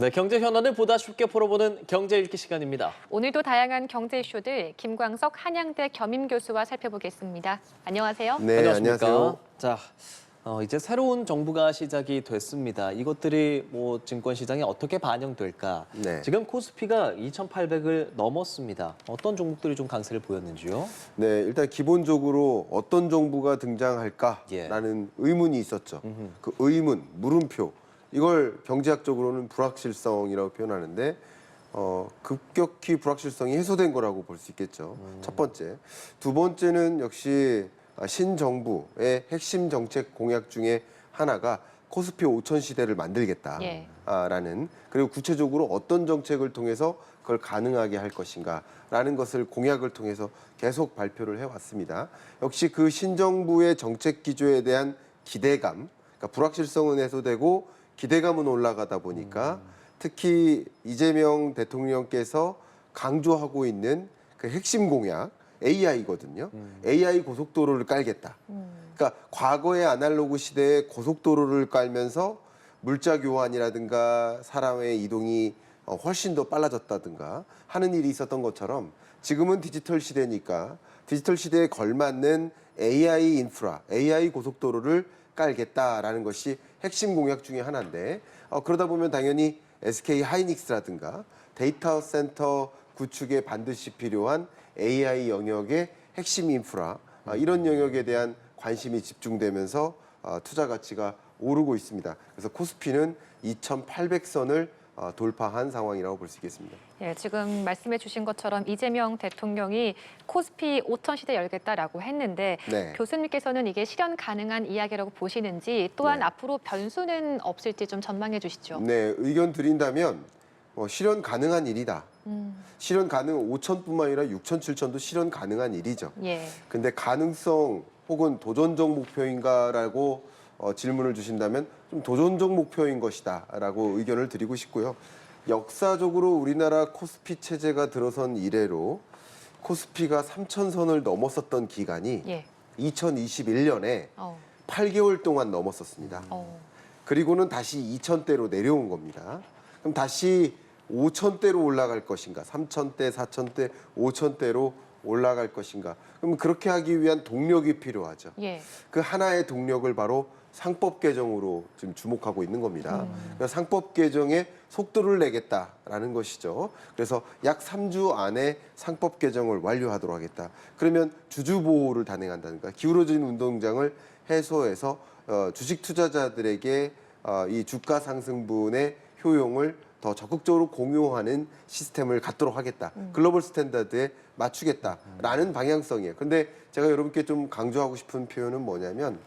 네, 경제 현안을 보다 쉽게 풀어보는 경제 읽기 시간입니다. 오늘도 다양한 경제 이슈들 김광석 한양대 겸임 교수와 살펴보겠습니다. 안녕하세요. 네, 안녕하십니까? 안녕하세요. 자, 어, 이제 새로운 정부가 시작이 됐습니다. 이것들이 뭐 증권 시장에 어떻게 반영될까? 네. 지금 코스피가 2,800을 넘었습니다. 어떤 종목들이 좀 강세를 보였는지요? 네, 일단 기본적으로 어떤 정부가 예. 등장할까라는 의문이 있었죠. 그 의문, 물음표 이걸 경제학적으로는 불확실성이라고 표현하는데 어, 급격히 불확실성이 해소된 거라고 볼 수 있겠죠. 첫 번째, 두 번째는 역시 아, 신정부의 핵심 정책 공약 중에 하나가 코스피 5천 시대를 만들겠다. 예. 아, 라는 그리고 구체적으로 어떤 정책을 통해서 그걸 가능하게 할 것인가라는 것을 공약을 통해서 계속 발표를 해왔습니다. 역시 그 신정부의 정책 기조에 대한 기대감, 그러니까 불확실성은 해소되고 기대감은 올라가다 보니까 특히 이재명 대통령께서 강조하고 있는 그 핵심 공약 AI거든요. AI 고속도로를 깔겠다. 그러니까 과거의 아날로그 시대에 고속도로를 깔면서 물자 교환이라든가 사람의 이동이 어, 훨씬 더 빨라졌다든가 하는 일이 있었던 것처럼 지금은 디지털 시대니까 디지털 시대에 걸맞는 AI 인프라, AI 고속도로를 깔겠다라는 것이 핵심 공약 중에 하나인데 어, 그러다 보면 당연히 SK 하이닉스라든가 데이터 센터 구축에 반드시 필요한 AI 영역의 핵심 인프라 아, 이런 영역에 대한 관심이 집중되면서 아, 투자 가치가 오르고 있습니다. 그래서 코스피는 2,800선을 아, 돌파한 상황이라고 볼 수 있겠습니다. 예, 지금 말씀해 주신 것처럼 이재명 대통령이 코스피 5천 시대 열겠다라고 했는데 네. 교수님께서는 이게 실현 가능한 이야기라고 보시는지 또한 네. 앞으로 변수는 없을지 좀 전망해 주시죠. 네, 의견 드린다면 뭐 실현 가능한 일이다. 음, 실현 가능 5천뿐만 아니라 6천, 7천도 실현 가능한 일이죠. 예. 근데 가능성 혹은 도전적 목표인가라고 어, 질문을 주신다면 좀 도전적 목표인 것이다라고 의견을 드리고 싶고요. 역사적으로 우리나라 코스피 체제가 들어선 이래로 코스피가 3천선을 넘었었던 기간이 예. 2021년에 어, 8개월 동안 넘었었습니다. 어. 그리고는 다시 2천대로 내려온 겁니다. 그럼 다시 5천대로 올라갈 것인가? 3천대, 4천대, 5천대로 올라갈 것인가? 그럼 그렇게 하기 위한 동력이 필요하죠. 예. 그 하나의 동력을 바로 상법 개정으로 지금 주목하고 있는 겁니다. 그래서 상법 개정에 속도를 내겠다라는 것이죠. 그래서 약 3주 안에 상법 개정을 완료하도록 하겠다. 그러면 주주 보호를 단행한다든가 기울어진 운동장을 해소해서 어, 주식 투자자들에게 어, 이 주가 상승분의 효용을 더 적극적으로 공유하는 시스템을 갖도록 하겠다. 글로벌 스탠다드에 맞추겠다라는 방향성이에요. 근데 제가 여러분께 좀 강조하고 싶은 표현은 뭐냐면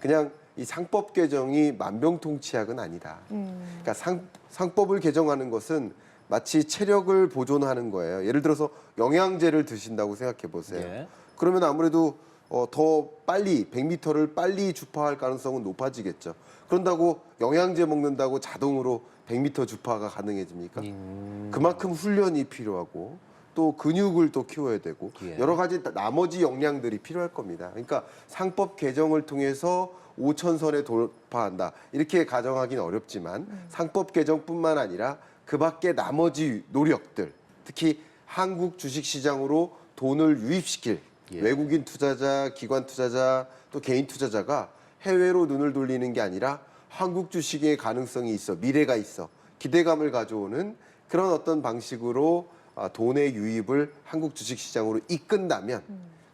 그냥 이 상법 개정이 만병통치약은 아니다. 음, 그러니까 상, 상법을 개정하는 것은 마치 체력을 보존하는 거예요. 예를 들어서 영양제를 드신다고 생각해 보세요. 예. 그러면 아무래도 어, 더 빨리 100m를 빨리 주파할 가능성은 높아지겠죠. 그런다고 영양제 먹는다고 자동으로 100m 주파가 가능해집니까? 음, 그만큼 훈련이 필요하고 또 근육을 또 키워야 되고 예. 여러 가지 나머지 역량들이 필요할 겁니다. 그러니까 상법 개정을 통해서 5천선에 돌파한다. 이렇게 가정하기는 어렵지만 상법 개정뿐만 아니라 그밖에 나머지 노력들 특히 한국 주식 시장으로 돈을 유입시킬 예. 외국인 투자자, 기관 투자자 또 개인 투자자가 해외로 눈을 돌리는 게 아니라 한국 주식의 가능성이 있어 미래가 있어 기대감을 가져오는 그런 어떤 방식으로 아, 돈의 유입을 한국 주식 시장으로 이끈다면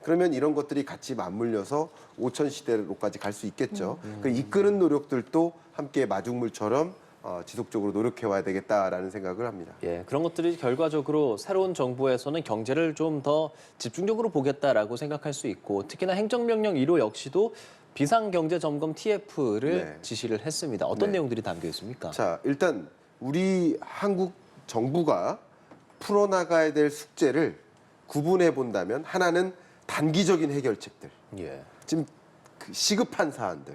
그러면 이런 것들이 같이 맞물려서 5천 시대로까지 갈 수 있겠죠. 그 이끄는 노력들도 함께 마중물처럼 어, 지속적으로 노력해 와야 되겠다라는 생각을 합니다. 예, 그런 것들이 결과적으로 새로운 정부에서는 경제를 좀 더 집중적으로 보겠다라고 생각할 수 있고 특히나 행정명령 1호 역시도 비상경제점검 TF를 네. 지시를 했습니다. 어떤 네. 내용들이 담겨 있습니까? 자, 일단 우리 한국 정부가 풀어나가야 될 숙제를 구분해 본다면 하나는 단기적인 해결책들, 예. 지금 그 시급한 사안들,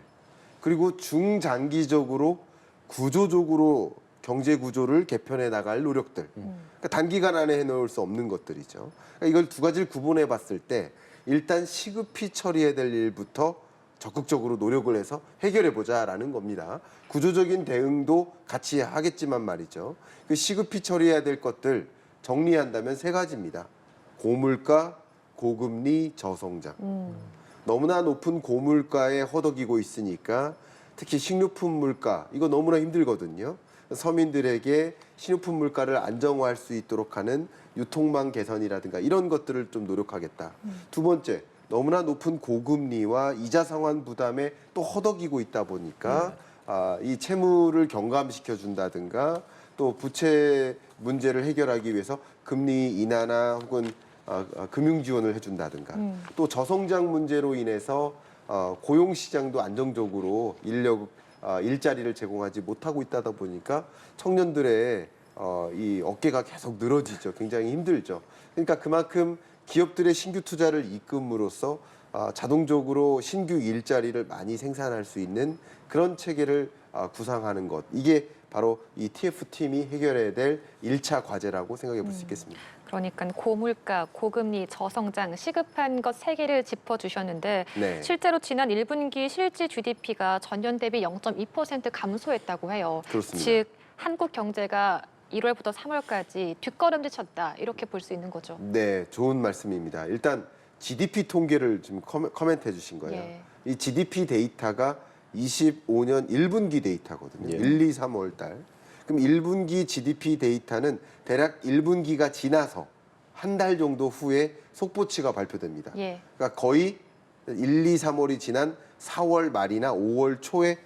그리고 중장기적으로 구조적으로 경제 구조를 개편해 나갈 노력들. 그러니까 단기간 안에 해놓을 수 없는 것들이죠. 그러니까 이걸 두 가지를 구분해 봤을 때 일단 시급히 처리해야 될 일부터 적극적으로 노력을 해서 해결해 보자라는 겁니다. 구조적인 대응도 같이 하겠지만 말이죠. 그 시급히 처리해야 될 것들 정리한다면 세 가지입니다. 고물가, 고금리, 저성장. 너무나 높은 고물가에 허덕이고 있으니까 특히 식료품 물가 이거 너무나 힘들거든요. 서민들에게 식료품 물가를 안정화할 수 있도록 하는 유통망 개선이라든가 이런 것들을 좀 노력하겠다. 두 번째, 너무나 높은 고금리와 이자 상환 부담에 또 허덕이고 있다 보니까 아, 이 채무를 경감시켜 준다든가 또 부채 문제를 해결하기 위해서 금리 인하나 혹은 어, 어, 금융 지원을 해준다든가 또 저성장 문제로 인해서 어, 고용 시장도 안정적으로 인력 어, 일자리를 제공하지 못하고 있다다 보니까 청년들의 어, 이 어깨가 계속 늘어지죠. 굉장히 힘들죠. 그러니까 그만큼 기업들의 신규 투자를 이끌음으로써 어, 자동적으로 신규 일자리를 많이 생산할 수 있는 그런 체계를 어, 구상하는 것. 이게 바로 이 TF팀이 해결해야 될 일차 과제라고 생각해 볼 수 있겠습니다. 그러니까 고물가, 고금리, 저성장, 시급한 것 세 개를 짚어주셨는데 네. 실제로 지난 1분기 실질 GDP가 전년 대비 0.2% 감소했다고 해요. 그렇습니다. 즉 한국 경제가 1월부터 3월까지 뒷걸음질 쳤다 이렇게 볼 수 있는 거죠. 네, 좋은 말씀입니다. 일단 GDP 통계를 좀 커멘- 커멘트 해 주신 거예요. 예. 이 GDP 데이터가 25년 1분기 데이터거든요. 예. 1, 2, 3월 달. 그럼 1분기 GDP 데이터는 대략 1분기가 지나서 한 달 정도 후에 속보치가 발표됩니다. 예. 그러니까 거의 1, 2, 3월이 지난 4월 말이나 5월 초에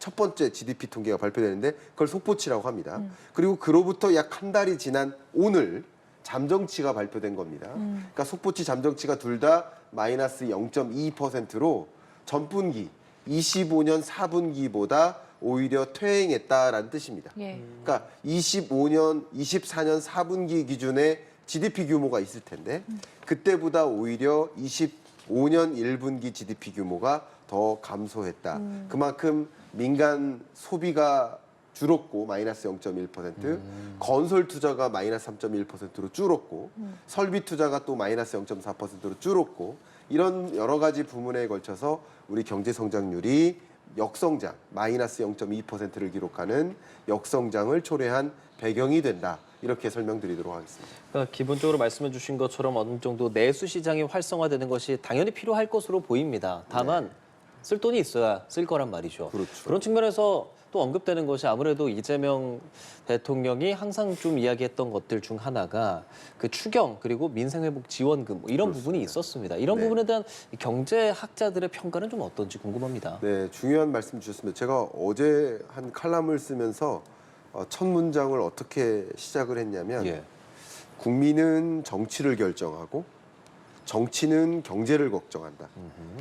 첫 번째 GDP 통계가 발표되는데 그걸 속보치라고 합니다. 그리고 그로부터 약 한 달이 지난 오늘 잠정치가 발표된 겁니다. 그러니까 속보치 잠정치가 둘 다 마이너스 0.2%로 전분기 25년 4분기보다 오히려 퇴행했다라는 뜻입니다. 예. 그러니까 25년, 24년 4분기 기준에 GDP 규모가 있을 텐데 그때보다 오히려 25년 1분기 GDP 규모가 더 감소했다. 그만큼 민간 소비가 줄었고 마이너스 0.1%, 건설 투자가 마이너스 3.1%로 줄었고 설비 투자가 또 마이너스 0.4%로 줄었고 이런 여러 가지 부문에 걸쳐서 우리 경제 성장률이 역성장 마이너스 0.2%를 기록하는 역성장을 초래한 배경이 된다 이렇게 설명드리도록 하겠습니다. 그러니까 기본적으로 말씀해 주신 것처럼 어느 정도 내수 시장이 활성화되는 것이 당연히 필요할 것으로 보입니다. 다만 쓸 돈이 있어야 쓸 거란 말이죠. 그렇죠. 런 측면에서 또 언급되는 것이 아무래도 이재명 대통령이 항상 좀 이야기했던 것들 중 하나가 그 추경 그리고 민생회복 지원금 뭐 이런 부분이 있었습니다. 이런 네. 부분에 대한 이 경제학자들의 평가는 좀 어떤지 궁금합니다. 네, 중요한 말씀 주셨습니다. 제가 어제 한 칼럼을 쓰면서 어, 첫 문장을 어떻게 시작을 했냐면 예. 국민은 정치를 결정하고 정치는 경제를 걱정한다.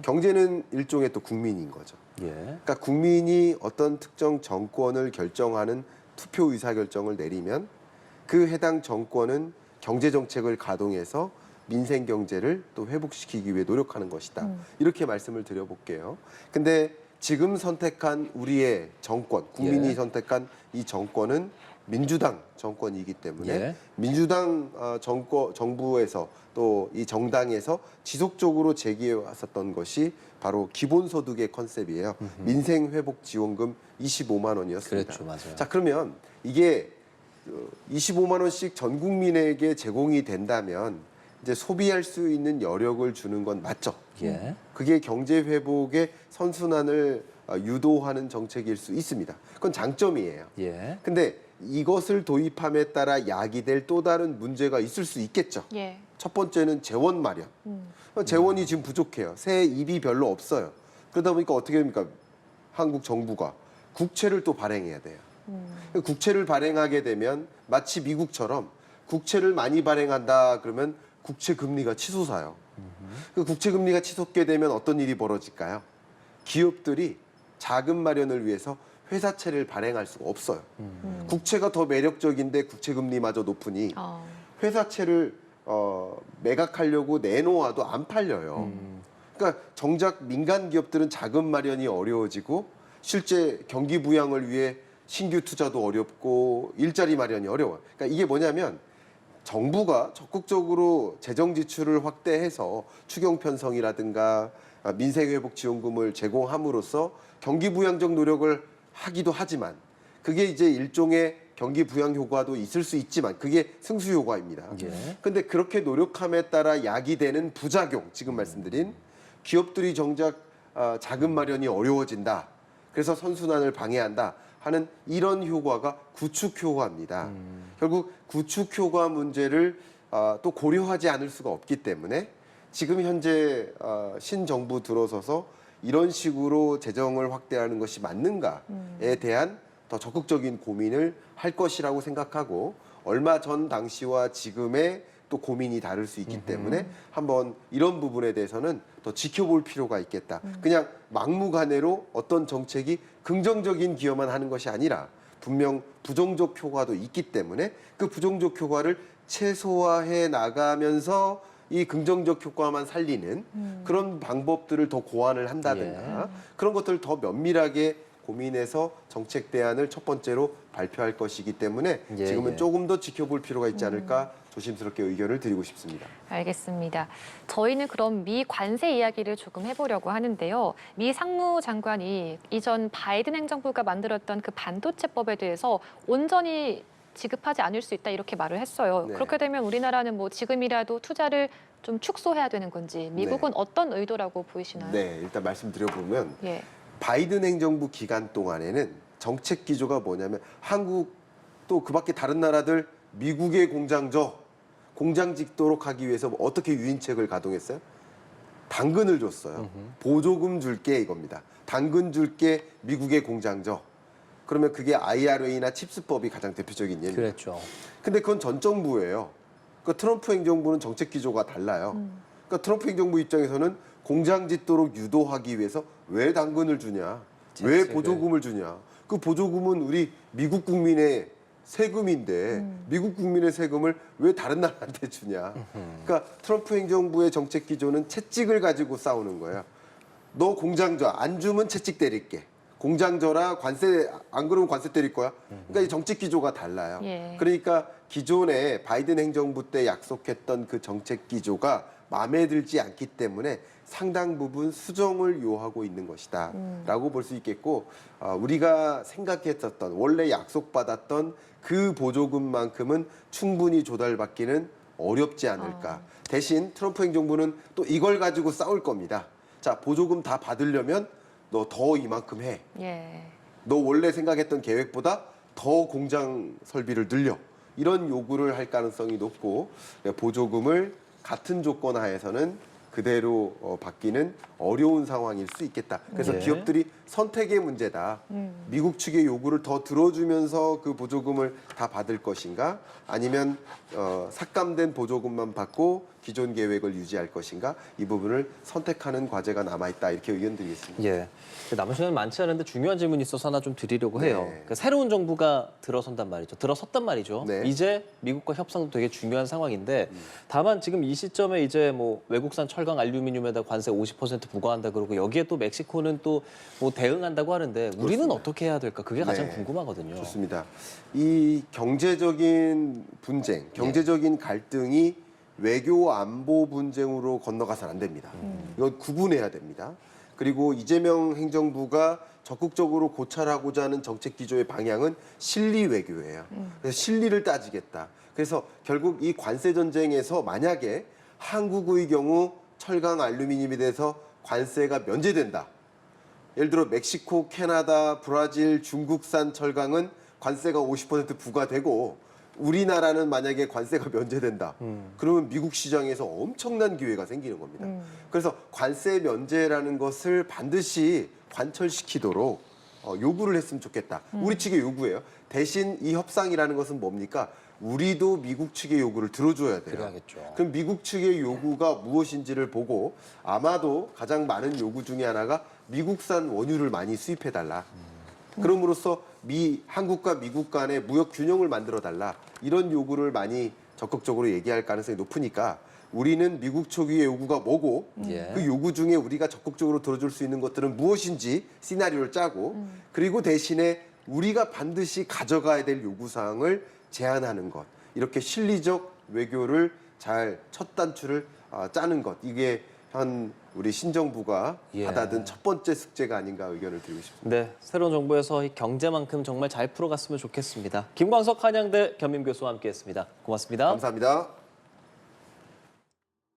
경제는 일종의 또 국민인 거죠. 예. 그러니까 국민이 어떤 특정 정권을 결정하는 투표 의사 결정을 내리면 그 해당 정권은 경제 정책을 가동해서 민생 경제를 또 회복시키기 위해 노력하는 것이다. 이렇게 말씀을 드려볼게요. 근데 지금 선택한 우리의 정권, 국민이 예. 선택한 이 정권은 민주당 정권이기 때문에 예. 민주당 어, 정권 정부에서 또 이 정당에서 지속적으로 제기해 왔었던 것이 바로 기본소득의 컨셉이에요. 민생 회복 지원금 25만 원이었습니다. 그랬죠, 맞아요. 자 그러면 이게 어, 25만 원씩 전 국민에게 제공이 된다면 이제 소비할 수 있는 여력을 주는 건 맞죠. 예. 그게 경제 회복의 선순환을 어, 유도하는 정책일 수 있습니다. 그건 장점이에요. 예. 근데 이것을 도입함에 따라 야기될 또 다른 문제가 있을 수 있겠죠. 예. 첫 번째는 재원 마련. 음. 재원이 지금 부족해요. 새 입이 별로 없어요. 그러다 보니까 어떻게 됩니까? 한국 정부가 국채를 또 발행해야 돼요. 음. 국채를 발행하게 되면 마치 미국처럼 국채를 많이 발행한다 그러면 국채 금리가 치솟아요. 그 국채 금리가 치솟게 되면 어떤 일이 벌어질까요? 기업들이 자금 마련을 위해서 회사채를 발행할 수가 없어요. 음. 국채가 더 매력적인데 국채 금리마저 높으니 어. 회사채를 어, 매각하려고 내놓아도 안 팔려요. 그러니까 정작 민간 기업들은 자금 마련이 어려워지고 실제 경기 부양을 위해 신규 투자도 어렵고 일자리 마련이 어려워요. 그러니까 이게 뭐냐면 정부가 적극적으로 재정 지출을 확대해서 추경 편성이라든가 아, 민생 회복 지원금을 제공함으로써 경기 부양적 노력을 하기도 하지만 그게 이제 일종의 경기 부양 효과도 있을 수 있지만 그게 승수 효과입니다. 예. 근데 그렇게 노력함에 따라 야기되는 부작용 지금 말씀드린 기업들이 정작 아, 자금 마련이 어려워진다. 그래서 선순환을 방해한다 하는 이런 효과가 구축 효과입니다. 결국 구축 효과 문제를 아, 또 고려하지 않을 수가 없기 때문에 지금 현재 아, 신정부 들어서서 이런 식으로 재정을 확대하는 것이 맞는가에 대한 더 적극적인 고민을 할 것이라고 생각하고 얼마 전 당시와 지금의 또 고민이 다를 수 있기 때문에 한번 이런 부분에 대해서는 더 지켜볼 필요가 있겠다. 그냥 막무가내로 어떤 정책이 긍정적인 기여만 하는 것이 아니라 분명 부정적 효과도 있기 때문에 그 부정적 효과를 최소화해 나가면서 이 긍정적 효과만 살리는 그런 방법들을 더 고안을 한다든가 그런 것들을 더 면밀하게 고민해서 정책 대안을 첫 번째로 발표할 것이기 때문에 예, 지금은 예. 조금 더 지켜볼 필요가 있지 않을까 조심스럽게 의견을 드리고 싶습니다. 알겠습니다. 저희는 그럼 미 관세 이야기를 조금 해보려고 하는데요. 미 상무장관이 이전 바이든 행정부가 만들었던 그 반도체법에 대해서 온전히 지급하지 않을 수 있다 이렇게 말을 했어요. 네. 그렇게 되면 우리나라는 뭐 지금이라도 투자를 좀 축소해야 되는 건지 미국은 어떤 의도라고 보이시나요? 네, 일단 말씀드려보면 예. 바이든 행정부 기간 동안에는 정책 기조가 뭐냐면 한국 또 그밖에 다른 나라들 미국의 공장저 공장 짓도록 하기 위해서 뭐 어떻게 유인책을 가동했어요? 당근을 줬어요. 보조금 줄게 이겁니다. 당근 줄게 미국의 공장저. 그러면 그게 IRA나 칩스법이 가장 대표적인 예입니다. 그랬죠. 근데 그건 전 정부예요. 그 트럼프 행정부는 정책 기조가 달라요. 그러니까 트럼프 행정부 입장에서는 공장 짓도록 유도하기 위해서 왜 당근을 주냐? 왜 재책을. 보조금을 주냐? 그 보조금은 우리 미국 국민의 세금인데 미국 국민의 세금을 왜 다른 나라한테 주냐? 그러니까 트럼프 행정부의 정책 기조는 채찍을 가지고 싸우는 거예요. 너 공장저 안 주면 채찍 때릴게. 공장 저라 관세 안 그러면 관세 때릴 거야. 그러니까 이 정책 기조가 달라요. 예. 그러니까 기존에 바이든 행정부 때 약속했던 그 정책 기조가 마음에 들지 않기 때문에 상당 부분 수정을 요하고 있는 것이다라고 볼수 있겠고 어, 우리가 생각했었던 원래 약속받았던 그 보조금만큼은 충분히 조달받기는 어렵지 않을까. 대신 트럼프 행정부는 또 이걸 가지고 싸울 겁니다. 자 보조금 다 받으려면 너 더 이만큼 해. 예. 너 원래 생각했던 계획보다 더 공장 설비를 늘려 이런 요구를 할 가능성이 높고 보조금을 같은 조건 하에서는 그대로 어, 받기는 어려운 상황일 수 있겠다. 그래서 네. 기업들이 선택의 문제다. 미국 측의 요구를 더 들어주면서 그 보조금을 다 받을 것인가, 아니면 어, 삭감된 보조금만 받고 기존 계획을 유지할 것인가 이 부분을 선택하는 과제가 남아 있다 이렇게 의견 드리겠습니다. 예. 남은 시간은 많지 않은데 중요한 질문이 있어서 하나 좀 드리려고 네. 해요. 그러니까 새로운 정부가 들어선단 말이죠. 들어섰단 말이죠. 네. 이제 미국과 협상도 되게 중요한 상황인데 다만 지금 이 시점에 이제 뭐 외국산 철강 알루미늄에다 관세 50% 부과한다 그러고 여기에 또 멕시코는 또 뭐 대응한다고 하는데 우리는 어떻게 해야 될까? 그게 가장 네. 궁금하거든요. 좋습니다. 이 경제적인 분쟁, 경제적인 갈등이 외교 안보 분쟁으로 건너가서는 안 됩니다. 이건 구분해야 됩니다. 그리고 이재명 행정부가 적극적으로 고찰하고자 하는 정책 기조의 방향은 실리 외교예요. 그래서 실리를 따지겠다. 그래서 결국 이 관세 전쟁에서 만약에 한국의 경우 철강 알루미늄에 대해서 관세가 면제된다. 예를 들어 멕시코, 캐나다, 브라질, 중국산 철강은 관세가 50% 부과되고 우리나라는 만약에 관세가 면제된다. 그러면 미국 시장에서 엄청난 기회가 생기는 겁니다. 그래서 관세 면제라는 것을 반드시 관철시키도록 어, 요구를 했으면 좋겠다. 우리 측의 요구예요. 대신 이 협상이라는 것은 뭡니까? 우리도 미국 측의 요구를 들어줘야 돼요. 그래야겠죠. 그럼 미국 측의 요구가 무엇인지를 보고 아마도 가장 많은 요구 중에 하나가 미국산 원유를 많이 수입해 달라. 그럼으로써 미 한국과 미국 간의 무역 균형을 만들어 달라. 이런 요구를 많이 적극적으로 얘기할 가능성이 높으니까 우리는 미국 측의 요구가 뭐고 예. 그 요구 중에 우리가 적극적으로 들어줄 수 있는 것들은 무엇인지 시나리오를 짜고 그리고 대신에 우리가 반드시 가져가야 될 요구 사항을 제안하는 것 이렇게 실리적 외교를 잘 첫 단추를 아, 짜는 것 이게 한 우리 신정부가 예. 받아든 첫 번째 숙제가 아닌가 의견을 드리고 싶습니다. 네, 새로운 정부에서 이 경제만큼 정말 잘 풀어갔으면 좋겠습니다. 김광석 한양대 겸임 교수와 함께했습니다. 고맙습니다. 감사합니다.